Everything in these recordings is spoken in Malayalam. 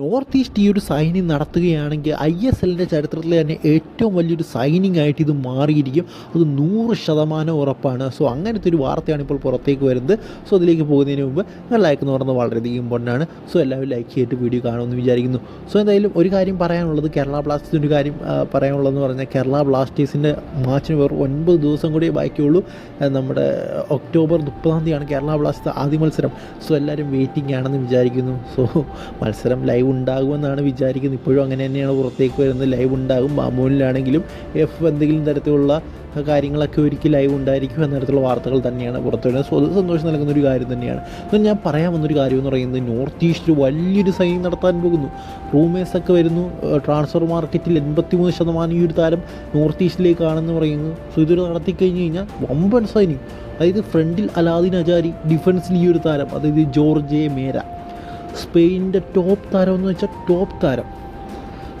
നോർത്ത് ഈസ്റ്റ് ഈ ഒരു സൈനിങ് നടത്തുകയാണെങ്കിൽ ഐ എസ് എല്ലിന്റെ ചരിത്രത്തിലെ തന്നെ ഏറ്റവും വലിയൊരു സൈനിങ് ആയിട്ട് ഇത് മാറിയിരിക്കും. അത് നൂറ് ശതമാനം ഉറപ്പാണ്. സോ അങ്ങനത്തെ ഒരു വാർത്തയാണ് ഇപ്പോൾ പുറത്തേക്ക് വരുന്നത്. സോ അതിലേക്ക് പോകുന്നതിന് മുമ്പ് നിങ്ങൾ ലൈക്ക് എന്ന് പറയുന്നത് വളരെയധികം ഇമ്പോർട്ടന്റ് ആണ്. സോ എല്ലാവരും ലൈക്ക് ചെയ്തിട്ട് വീഡിയോ കാണുമെന്ന് വിചാരിക്കുന്നു. സോ എന്തായാലും ഒരു കാര്യം പറയാനുള്ളത് കേരള ബ്ലാസ്റ്റേഴ്സിന്റെ ഒരു കാര്യം പറയാനുള്ളതെന്ന് പറഞ്ഞാൽ കേരള ബ്ലാസ്റ്റേഴ്സിന്റെ മാച്ചിന് വേറെ ഒൻപത് ദിവസം കൂടി ബാക്കിയുള്ളൂ. നമ്മുടെ ഒക്ടോബർ മുപ്പതാം തീയതിയാണ് കേരള ബ്ലാസ്റ്റേഴ്സ് ആദ്യ മത്സരം. സോ എല്ലാവരും വെയിറ്റിംഗ് ആണെന്ന് വിചാരിക്കുന്നു. സോ മത്സരം ലൈവ് ഉണ്ടാകുമെന്നാണ് വിചാരിക്കുന്നത്. ഇപ്പോഴും അങ്ങനെ തന്നെയാണ് പുറത്തേക്ക് വരുന്നത്. ലൈവ് ഉണ്ടാകും. മാമൂലിലാണെങ്കിലും എഫ് എന്തെങ്കിലും തരത്തിലുള്ള കാര്യങ്ങളൊക്കെ ഒരിക്കൽ ലൈവ് ഉണ്ടായിരിക്കും എന്ന തരത്തിലുള്ള വാർത്തകൾ തന്നെയാണ് പുറത്തു വരുന്നത്. സോ അത് സന്തോഷം നൽകുന്ന ഒരു കാര്യം തന്നെയാണ്. എന്നാൽ ഞാൻ പറയാൻ വന്നൊരു കാര്യം എന്ന് പറയുന്നത് നോർത്ത് ഈസ്റ്റ് വലിയൊരു സൈൻ നടത്താൻ പോകുന്നു. റൂമേഴ്സ് ഒക്കെ വരുന്നു. ട്രാൻസ്ഫർ മാർക്കറ്റിൽ എൺപത്തി മൂന്ന് ശതമാനം ഈ ഒരു താരം നോർത്ത് ഈസ്റ്റിലേക്കാണെന്ന് പറയുന്നു. സോ ഇതൊരു നടത്തി കഴിഞ്ഞ് കഴിഞ്ഞാൽ വമ്പൻ സൈനിങ് അതായത് ഫ്രണ്ടിൽ അലാദിൻ അജാരി ഡിഫൻസിൽ ഈ ഒരു താരം. അതായത് ജോർജെ മേര. സ്പെയിനിന്റെ ടോപ്പ് താരം എന്ന് വെച്ചാൽ ടോപ്പ് താരം.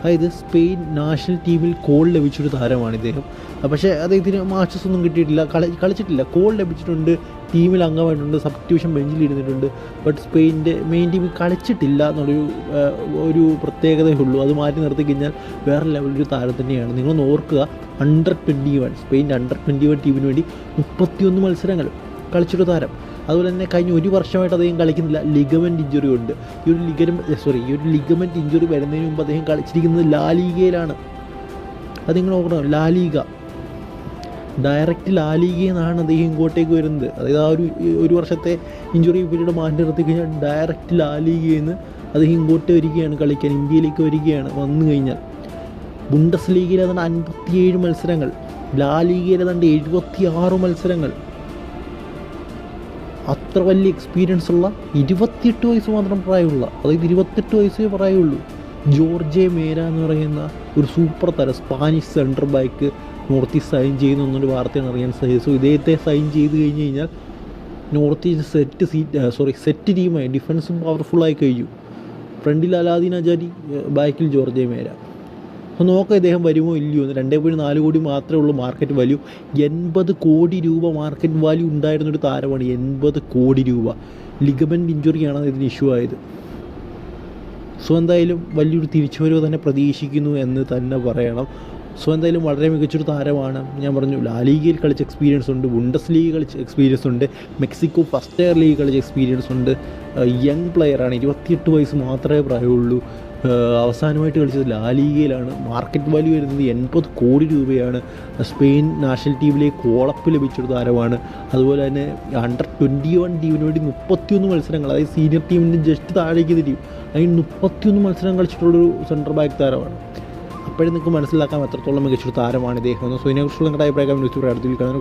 അതായത് സ്പെയിൻ നാഷണൽ ടീമിൽ കോൾ ലഭിച്ചൊരു താരമാണ് ഇദ്ദേഹം. പക്ഷേ അദ്ദേഹത്തിന് മാച്ചസ് ഒന്നും കിട്ടിയിട്ടില്ല കളി കളിച്ചിട്ടില്ല. കോൾ ലഭിച്ചിട്ടുണ്ട് ടീമിൽ അംഗമായിട്ടുണ്ട് സബ്സ്റ്റിറ്റ്യൂഷൻ ബെഞ്ചിൽ ഇരുന്നിട്ടുണ്ട് ബട്ട് സ്പെയിനിന്റെ മെയിൻ ടീമിൽ കളിച്ചിട്ടില്ല എന്നുള്ളൊരു ഒരു പ്രത്യേകതയേ ഉള്ളൂ. അത് മാറ്റി നിർത്തി കഴിഞ്ഞാൽ വേറെ ലെവലൊരു താരം തന്നെയാണ്. നിങ്ങളൊന്ന് ഓർക്കുക അണ്ടർ ട്വന്റി വൺ സ്പെയിന്റെ അണ്ടർ ട്വന്റി വൺ ടീമിന് വേണ്ടി മുപ്പത്തിയൊന്ന് മത്സരങ്ങൾ കളിച്ചൊരു താരം. അതുപോലെ തന്നെ കഴിഞ്ഞ ഒരു വർഷമായിട്ട് അദ്ദേഹം കളിക്കുന്നില്ല. ലിഗമെന്റ് ഇഞ്ചുറി ഉണ്ട്. ഈ ഒരു ലിഗമെന്റ് സോറി ഈ ഒരു ലിഗമെന്റ് ഇഞ്ചുറി വരുന്നതിന് മുമ്പ് അദ്ദേഹം കളിച്ചിരിക്കുന്നത് ലാലീഗയിലാണ് അത് നിങ്ങൾ ഓർക്കണം ലാലീഗ ഡയറക്റ്റ് ലാലീഗയിൽ നിന്നാണ് അദ്ദേഹം ഇങ്ങോട്ടേക്ക് വരുന്നത്. അതായത് ആ ഒരു ഒരു വർഷത്തെ ഇഞ്ചുറി പീരീഡ് മാറ്റി നിർത്തി കഴിഞ്ഞാൽ ഡയറക്റ്റ് ലാലീഗയിൽ നിന്ന് അദ്ദേഹം ഇങ്ങോട്ട് വരികയാണ് കളിക്കാൻ. ഇന്ത്യയിലേക്ക് വരികയാണ് വന്നു കഴിഞ്ഞാൽ. ബുണ്ടസ് ലീഗിൽ ഏതാണ്ട് അൻപത്തിയേഴ് മത്സരങ്ങൾ. ലാലീഗയിൽ ഏതാണ്ട് എഴുപത്തി ആറ് മത്സരങ്ങൾ. അത്ര വലിയ എക്സ്പീരിയൻസ് ഉള്ള ഇരുപത്തിയെട്ട് വയസ്സ് മാത്രം പ്രായമുള്ള അതായത് ഇരുപത്തെട്ട് വയസ്സേ പ്രായമുള്ളൂ ജോർജെ മേര എന്ന് പറയുന്ന ഒരു സൂപ്പർ തരം Spanish central back North East sign ചെയ്യുന്ന എന്നൊരു വാർത്തയാണ് അറിയാൻ സാധിച്ചത്. സോ ഇദ്ദേഹത്തെ സൈൻ ചെയ്ത് കഴിഞ്ഞ് കഴിഞ്ഞാൽ North East set seat sorry set ടീമായി ഡിഫൻസും പവർഫുള്ളായി കഴിഞ്ഞു. ഫ്രണ്ടിൽ അലാദീൻ അജാരി ബാക്കിൽ ജോർജെ മേര. അപ്പോൾ നോക്കാം ഇദ്ദേഹം വരുമോ ഇല്ലയോ എന്ന്. രണ്ടേ പോയിന്റ് നാല് കോടി മാത്രമേ ഉള്ളൂ മാർക്കറ്റ് വാല്യൂ എൺപത് കോടി രൂപ മാർക്കറ്റ് വാല്യൂ ഉണ്ടായിരുന്നൊരു താരമാണ് എൺപത് കോടി രൂപ. ലിഗമെന്റ് ഇഞ്ചുറിയാണ് ഇതിന് ഇഷ്യൂ ആയത്. സോ എന്തായാലും വലിയൊരു തിരിച്ചുവരവ് തന്നെ പ്രതീക്ഷിക്കുന്നു എന്ന് തന്നെ പറയണം. സോ എന്തായാലും വളരെ മികച്ചൊരു താരമാണ്. ഞാൻ പറഞ്ഞു ലാലീഗയിൽ കളിച്ച എക്സ്പീരിയൻസ് ഉണ്ട് ബുണ്ടസ് ലീഗ് കളിച്ച എക്സ്പീരിയൻസ് ഉണ്ട് മെക്സിക്കോ ഫസ്റ്റ് ഇയർ ലീഗ് കളിച്ച എക്സ്പീരിയൻസ് ഉണ്ട്. യങ് പ്ലെയറാണ് ഇരുപത്തിയെട്ട് വയസ്സ് മാത്രമേ പ്രായമുള്ളൂ. അവസാനമായിട്ട് കളിച്ചത് ലാലീഗയിലാണ് മാർക്കറ്റ് വാല്യൂ വരുന്നത് എൺപത് കോടി രൂപയാണ്. സ്പെയിൻ നാഷണൽ ടീമിലേക്ക് കോളപ്പ് ലഭിച്ചൊരു താരമാണ്. അതുപോലെ തന്നെ അണ്ടർ ട്വന്റി വൺ ടീമിന് വേണ്ടി മുപ്പത്തിയൊന്ന് മത്സരങ്ങൾ അതായത് സീനിയർ ടീമിന്റെ ജസ്റ്റ് താഴേക്ക് തിരിയും. അതിന് മുപ്പത്തിയൊന്ന് മത്സരം കളിച്ചിട്ടുള്ളൊരു സെന്റർ ബാക്ക് താരമാണ്. അപ്പോഴും നിങ്ങൾക്ക് മനസ്സിലാക്കാം എത്രത്തോളം മികച്ചൊരു താരമാണ് ഇദ്ദേഹം. സോ ഇതിനെക്കുറിച്ചുള്ള നിങ്ങളുടെ അഭിപ്രായം അടുത്ത് കാണാൻ